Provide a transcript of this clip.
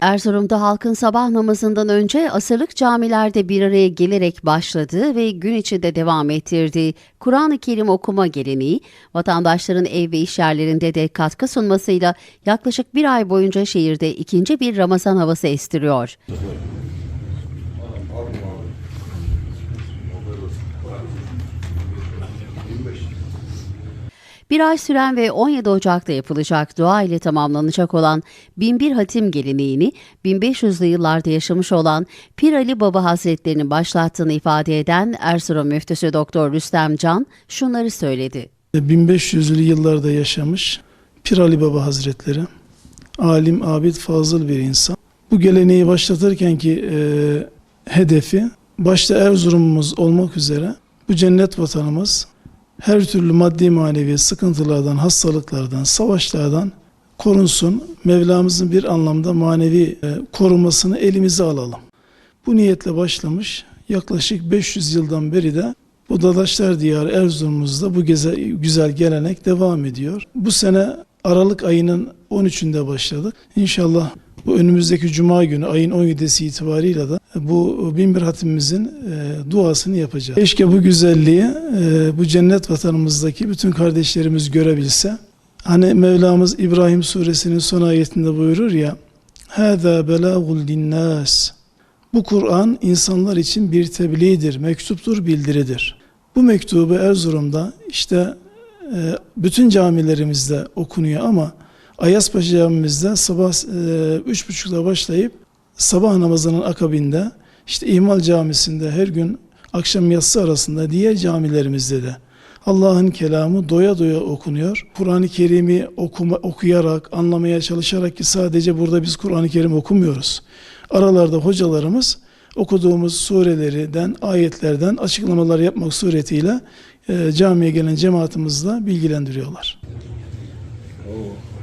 Erzurum'da halkın sabah namazından önce asırlık camilerde bir araya gelerek başladığı ve gün içinde devam ettirdiği Kur'an-ı Kerim okuma geleneği, vatandaşların ev ve iş yerlerinde de katkı sunmasıyla yaklaşık bir ay boyunca şehirde ikinci bir Ramazan havası estiriyor. Bir ay süren ve 17 Ocak'ta yapılacak dua ile tamamlanacak olan Binbir Hatim geleneğini 1500'lü yıllarda yaşamış olan Pir Ali Baba Hazretleri'nin başlattığını ifade eden Erzurum Müftüsü Doktor Rüstem Can şunları söyledi. 1500'lü yıllarda yaşamış Pir Ali Baba Hazretleri, alim, abid, fazıl bir insan. Bu geleneği başlatırken ki e, hedefi başta Erzurum'umuz olmak üzere bu cennet vatanımız her türlü maddi manevi sıkıntılardan, hastalıklardan, savaşlardan korunsun. Mevlamızın bir anlamda manevi e, korumasını elimize alalım. Bu niyetle başlamış. Yaklaşık 500 yıldan beri de bu Dadaşlar Diyarı Erzurum'umuzda bu geze, güzel gelenek devam ediyor. Bu sene Aralık ayının 13'ünde başladık. İnşallah bu önümüzdeki Cuma günü ayın 17'si itibariyle de bu binbir hatimimizin e, duasını yapacağız. Keşke bu güzelliği e, bu cennet vatanımızdaki bütün kardeşlerimiz görebilse. Hani Mevlamız İbrahim suresinin son ayetinde buyurur ya Hâzâ belâgul linnâs bu Kur'an insanlar için bir tebliğdir, mektuptur, bildiridir. Bu mektubu Erzurum'da işte e, bütün camilerimizde okunuyor ama Ayaspaşa camimizde sabah e, üç buçukta başlayıp sabah namazının akabinde işte İhmal Camisi'nde her gün akşam yatsı arasında diğer camilerimizde de Allah'ın kelamı doya doya okunuyor. Kur'an-ı Kerim'i okuma, okuyarak, anlamaya çalışarak ki sadece burada biz Kur'an-ı Kerim okumuyoruz. Aralarda hocalarımız okuduğumuz surelerden, ayetlerden açıklamalar yapmak suretiyle e, camiye gelen cemaatimizle bilgilendiriyorlar. Oo.